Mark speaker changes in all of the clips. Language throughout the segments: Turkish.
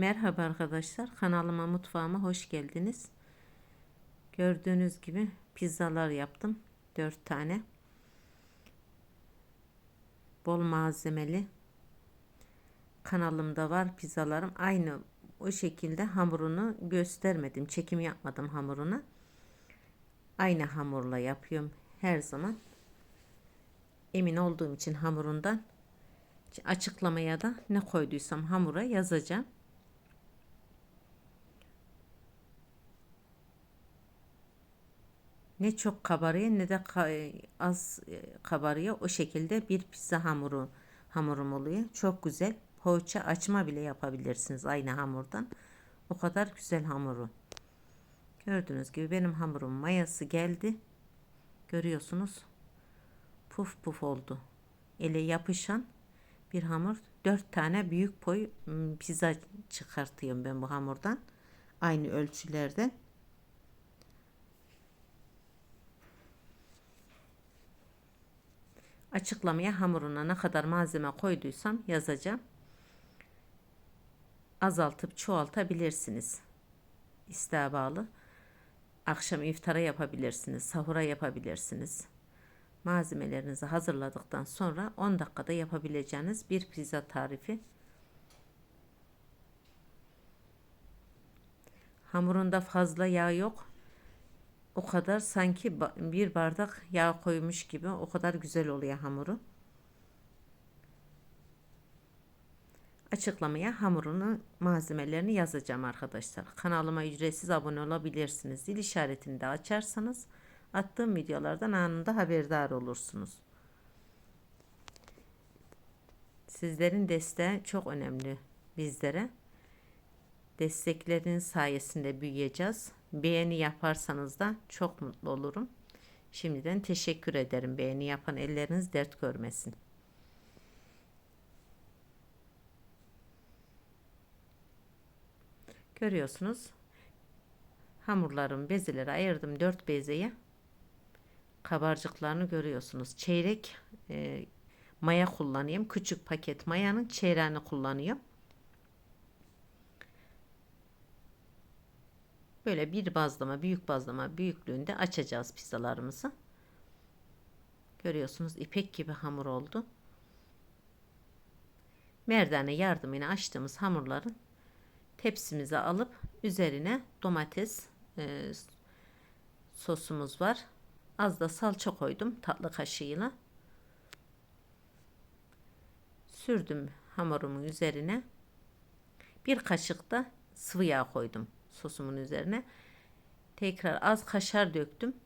Speaker 1: Merhaba arkadaşlar. Kanalıma mutfağıma hoş geldiniz. Gördüğünüz gibi pizzalar yaptım. 4 tane. Bol malzemeli. Kanalımda var pizzalarım. Aynı o şekilde hamurunu göstermedim. Çekim yapmadım hamurunu. Aynı hamurla yapıyorum her zaman. Emin olduğum için hamurundan açıklamaya da ne koyduysam hamura yazacağım. Ne çok kabarıyor ne de az e, kabarıyor. O şekilde bir pizza hamuru hamurum oluyor. Çok güzel. Poğaça açma bile yapabilirsiniz aynı hamurdan. O kadar güzel hamuru. Gördüğünüz gibi benim hamurum mayası geldi. Görüyorsunuz. Puf puf oldu. Ele yapışan bir hamur. Dört tane büyük boy pizza çıkartıyorum ben bu hamurdan. Aynı ölçülerde. Açıklamaya hamuruna ne kadar malzeme koyduysam yazacağım. Azaltıp çoğaltabilirsiniz. İsteğe bağlı. Akşam iftara yapabilirsiniz, sahura yapabilirsiniz. Malzemelerinizi hazırladıktan sonra 10 dakikada yapabileceğiniz bir pizza tarifi. Hamurunda fazla yağ yok o kadar sanki bir bardak yağ koymuş gibi o kadar güzel oluyor hamuru. Açıklamaya hamurunu malzemelerini yazacağım arkadaşlar. Kanalıma ücretsiz abone olabilirsiniz. Zil işaretini de açarsanız attığım videolardan anında haberdar olursunuz. Sizlerin desteği çok önemli bizlere. Desteklerin sayesinde büyüyeceğiz. Beğeni yaparsanız da çok mutlu olurum. Şimdiden teşekkür ederim. Beğeni yapan elleriniz dert görmesin. Görüyorsunuz. Hamurlarım bezeleri ayırdım. 4 bezeye. Kabarcıklarını görüyorsunuz. Çeyrek e, maya kullanıyorum. Küçük paket mayanın çeyreğini kullanıyorum. Böyle bir bazlama, büyük bazlama büyüklüğünde açacağız pizzalarımızı. Görüyorsunuz ipek gibi hamur oldu. Merdane yardımıyla açtığımız hamurların tepsimize alıp üzerine domates e, sosumuz var. Az da salça koydum tatlı kaşığıyla. Sürdüm hamurumun üzerine. Bir kaşık da sıvı yağ koydum sosumun üzerine. Tekrar az kaşar döktüm.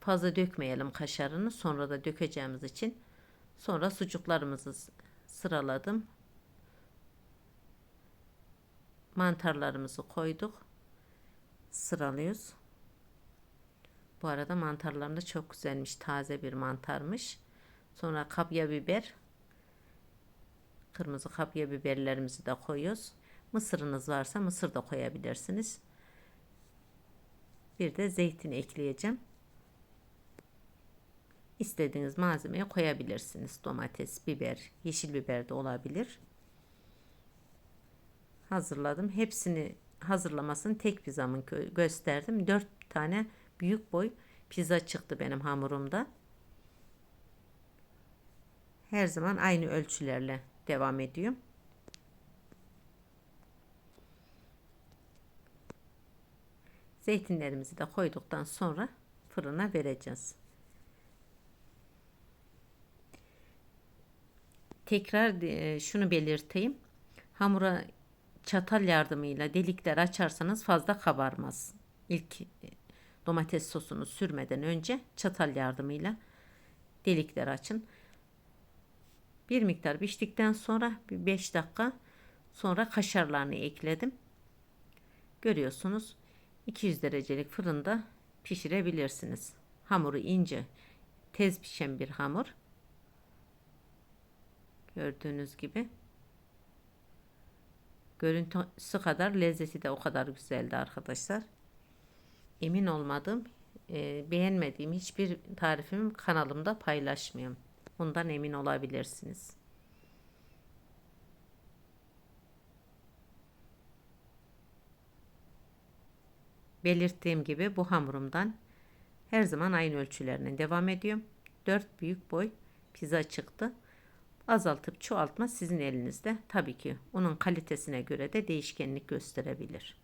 Speaker 1: Fazla dökmeyelim kaşarını. Sonra da dökeceğimiz için. Sonra sucuklarımızı sıraladım. Mantarlarımızı koyduk. Sıralıyoruz. Bu arada mantarlarım da çok güzelmiş. Taze bir mantarmış. Sonra kapya biber. Kırmızı kapya biberlerimizi de koyuyoruz. Mısırınız varsa mısır da koyabilirsiniz. Bir de zeytin ekleyeceğim. İstediğiniz malzemeyi koyabilirsiniz. Domates, biber, yeşil biber de olabilir. Hazırladım. Hepsini hazırlamasını tek pizzamın gösterdim. 4 tane büyük boy pizza çıktı benim hamurumda. Her zaman aynı ölçülerle devam ediyorum. Zeytinlerimizi de koyduktan sonra fırına vereceğiz. Tekrar e, şunu belirteyim. Hamura çatal yardımıyla delikler açarsanız fazla kabarmaz. İlk e, domates sosunu sürmeden önce çatal yardımıyla delikler açın. Bir miktar piştikten sonra bir 5 dakika sonra kaşarlarını ekledim. Görüyorsunuz 200 derecelik fırında pişirebilirsiniz. Hamuru ince, tez pişen bir hamur. Gördüğünüz gibi. Görüntüsü kadar lezzeti de o kadar güzeldi arkadaşlar. Emin olmadım, e, beğenmediğim hiçbir tarifimi kanalımda paylaşmıyorum. Bundan emin olabilirsiniz. Belirttiğim gibi bu hamurumdan her zaman aynı ölçülerine devam ediyorum. 4 büyük boy pizza çıktı. Azaltıp çoğaltma sizin elinizde. Tabii ki onun kalitesine göre de değişkenlik gösterebilir.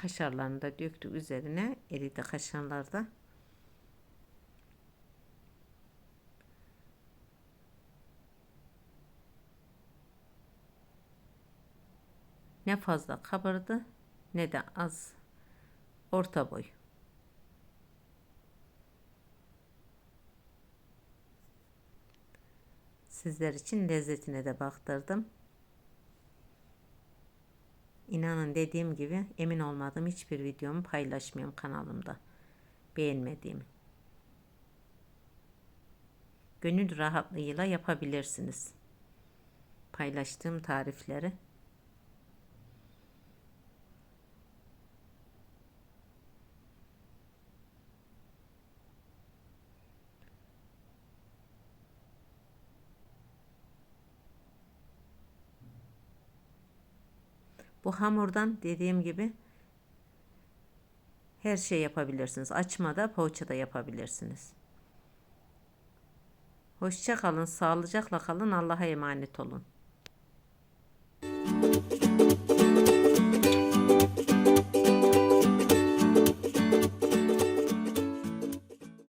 Speaker 1: Kaşarlarını da döktük üzerine. Eridi kaşarlar da. Ne fazla kabardı ne de az. Orta boy. Sizler için lezzetine de baktırdım. İnanın dediğim gibi emin olmadığım hiçbir videomu paylaşmıyorum kanalımda. Beğenmediğimi. Gönül rahatlığıyla yapabilirsiniz. Paylaştığım tarifleri. Bu hamurdan dediğim gibi her şey yapabilirsiniz. Açmada, poğaça da yapabilirsiniz. Hoşça kalın, sağlıcakla kalın. Allah'a emanet olun.